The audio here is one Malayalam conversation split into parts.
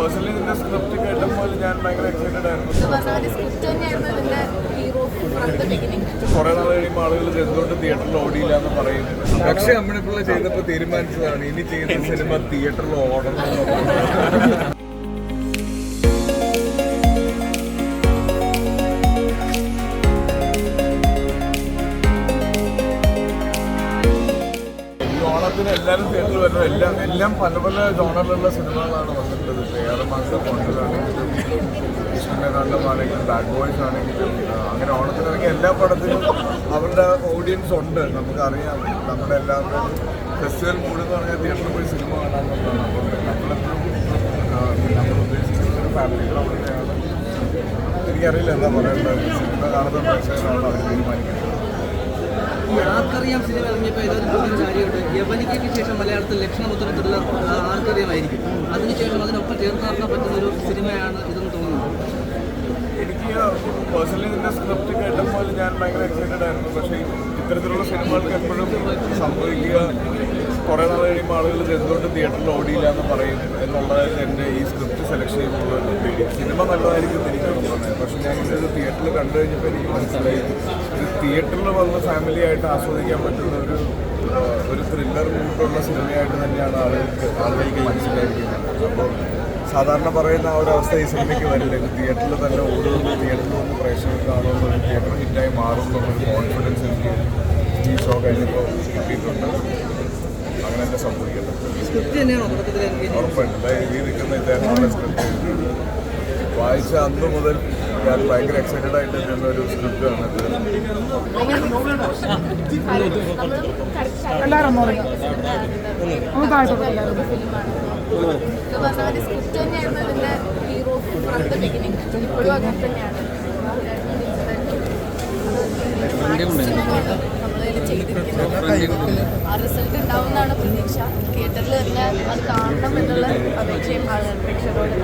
പേഴ്സണലി ഇതിന്റെ സ്ക്രിപ്റ്റ് കേട്ടപ്പോൾ ഞാൻ ഭയങ്കര എക്സൈറ്റഡ് ആയിരുന്നു. കുറെ നാൾ കഴിയുമ്പോൾ ആളുകൾ എന്തുകൊണ്ട് തിയേറ്ററിൽ ഓടിയില്ല എന്ന് പറയുന്നത് പക്ഷെ അമ്മണിപ്പിള്ള ചെയ്തപ്പോൾ തീരുമാനിച്ചതാണ് ഇനി ചെയ്യുന്ന സിനിമ തിയേറ്ററിൽ ഓടണം ഓണത്തിന് എല്ലാവരും തിയേറ്ററിൽ വരുന്നത്. എല്ലാം എല്ലാം പല പല ജോണറിലുള്ള സിനിമകളാണ് വന്നിട്ടുള്ളത്. ഏറെ മാസം കൊണ്ടുവരാണെങ്കിലും കൃഷ്ണനാണെങ്കിലും ബാഡ് ബോയ്സ് ആണെങ്കിലും അങ്ങനെ ഓണത്തിന് എല്ലാ പടത്തിലും അവരുടെ ഓഡിയൻസ് ഉണ്ട്. നമുക്കറിയാം. നമ്മുടെ എല്ലാവരുടെയും ഫെസ്റ്റിവൽ മൂഡ് എന്ന് പറഞ്ഞാൽ തിയേറ്ററിൽ പോയി സിനിമ കാണാമെന്നുള്ളതാണ് നമ്മളെപ്പോഴും നമ്മൾ ഉദ്ദേശിക്കുന്ന ഒരു ഫാമിലി എനിക്കറിയില്ല എന്താ പറയേണ്ടത് സിനിമ കാണുന്ന പ്രേക്ഷകരാണ് അവർ തീരുമാനിക്കുന്നത്. ആർക്കറിയാം സിനിമ ഇറങ്ങിയപ്പോൾ ഏതൊരു കാര്യമുണ്ട് യവനിക്കയ്ക്ക് ശേഷം മലയാളത്തിൽ ലക്ഷണമൊത്തൊരു ത്രില്ലർ ആർക്കറിയാമായിരിക്കും. അതിനുശേഷം അതിനൊപ്പം ചേർത്ത് നിർത്താൻ പറ്റുന്ന ഒരു സിനിമയാണ് ഇതെന്ന് തോന്നുന്നു. എനിക്ക് പേഴ്സണലി സ്ക്രിപ്റ്റ് കേട്ടപ്പോൾ ഞാൻ ഭയങ്കര എക്സൈറ്റഡ് ആയിരുന്നു. പക്ഷേ ഇത്തരത്തിലുള്ള സിനിമകൾക്ക് എപ്പോഴും സംഭവിക്കുക കുറേ നാൾ കഴിയുമ്പോൾ ആളുകൾ എന്തുകൊണ്ട് തിയേറ്ററിൽ ഓടിയില്ല എന്ന് പറയും എന്നുള്ളതായിരുന്നു എന്റെ ഈ സ്ക്രിപ്റ്റ് സെലക്ട് ചെയ്യുമ്പോൾ സിനിമ നല്ലതായിരിക്കും എനിക്ക് തോന്നുന്നത് പക്ഷേ ഞാൻ ഇത് തിയേറ്ററിൽ കണ്ടു കഴിഞ്ഞപ്പോൾ എനിക്ക് മനസ്സിലായി. ഒരു തിയേറ്ററിൽ വന്ന് ഫാമിലി ആയിട്ട് ആസ്വദിക്കാൻ പറ്റുന്ന ഒരു ഒരു ത്രില്ലർ മൂട്ടുള്ള സിനിമയായിട്ട് തന്നെയാണ് ആളുകൾക്ക് ആളുകൾക്ക് മനസ്സിലായിരിക്കുന്നത്. അപ്പോൾ സാധാരണ പറയുന്ന ആ ഒരു അവസ്ഥ ഈ സിനിമയ്ക്ക് വരില്ല. ഇത് തിയേറ്ററിൽ തന്നെ ഓടുന്നു തിയേറ്ററിൽ വന്ന് പ്രേക്ഷകർ കാണുന്ന ഒരു തിയേറ്റർ ഹിറ്റായി മാറും എന്നുള്ളൊരു കോൺഫിഡൻസ് എനിക്ക് ഈ ഷോ കഴിഞ്ഞപ്പോൾ കിട്ടിയിട്ടുണ്ട്. അങ്ങനെ തന്നെ സംഭവിക്കുന്നത് ഉറപ്പായിട്ടും. ഈ നിൽക്കുന്ന ഇദ്ദേഹം സ്ക്രിപ്റ്റ് വായിച്ച അന്ന് മുതൽ ഞാൻ ഭയങ്കര എക്സൈറ്റഡ് ആയിട്ട് നിന്ന ഒരു സ്ക്രിപ്റ്റാണ് ആ റിസൾട്ട് ഉണ്ടാവുമെന്നാണ് പ്രതീക്ഷ. തിയേറ്ററിൽ തന്നെ അത് കാണണം എന്നുള്ള അപേക്ഷയും പ്രേക്ഷകരോട്.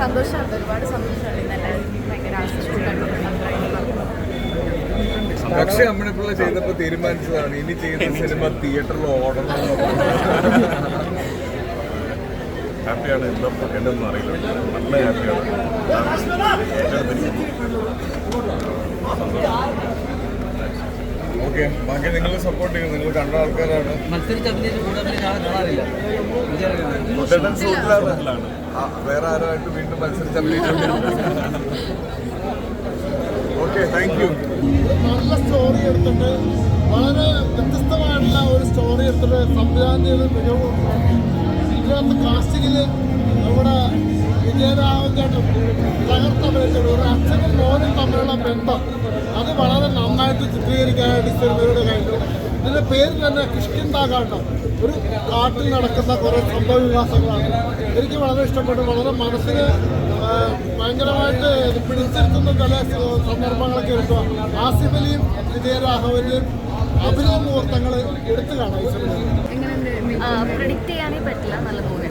സന്തോഷമുണ്ട്. ഒരുപാട് സന്തോഷമുണ്ട് ഇന്നെല്ലാവരും ഭയങ്കര ആശിച്ചു പക്ഷെ അമ്മണിപ്പിള്ള ചെയ്തപ്പോ തീരുമാനിച്ചതാണ്. ഇനി ചെയ്യുന്ന സിനിമ തിയേറ്ററിൽ ഓടണം. എന്ന് ഹാപ്പിയാണ്. എന്താ പറയേണ്ടതെന്ന് അറിയില്ല. നല്ല ഹാപ്പിയാണ്. ഓക്കെ ബാക്കി നിങ്ങൾ സപ്പോർട്ട് ചെയ്യും. നിങ്ങൾ കണ്ട ആൾക്കാരാണ്. മത്സരിച്ച് അഭിനയിച്ച് കൂടെ അഭിനയിച്ച് ആളെ കാണാറില്ല ആ, വേറെ ആരുമായിട്ട് വീണ്ടും മത്സരിച്ചാൽ ഓക്കെ താങ്ക് യു നല്ല സ്റ്റോറി എടുത്തിട്ട് വളരെ വ്യത്യസ്തമായിട്ടുള്ള ഒരു സ്റ്റോറി എടുത്തിട്ട് സംവിധാനം ചെയ്ത് മികവും ഇതിനകത്ത് കാസ്റ്റിങ്ങിൽ നമ്മുടെ വിജയരാഘവൻ ചേട്ടൻ തകർത്തഭിനയിച്ചത് ഒരു അച്ഛനും മോനും തമ്മിലുള്ള ബന്ധം അത് വളരെ നന്നായിട്ട് ചിത്രീകരിക്കാനായിട്ട് സിനിമയുടെ കഴിഞ്ഞു. പേര് തന്നെ കിഷ്കിന്താകാട്ടം ഒരു കാട്ടിൽ നടക്കുന്ന കുറേ സംഭവ വികാസങ്ങളാണ്. എനിക്ക് വളരെ ഇഷ്ടപ്പെട്ടു. വളരെ മനസ്സിന് ഭയങ്കരമായിട്ട് പിടിച്ചിരുത്തുന്ന ചില സന്ദർഭങ്ങളൊക്കെ എടുക്കുക. ആസിഫ് അലിയും വിജയരാഘവന്റെയും അഭിനയ മുഹൂർത്തങ്ങൾ എടുത്തു കാണാം പ്രഡിക്റ്റ് ചെയ്യാനേ പറ്റില്ല. നല്ല മൂവി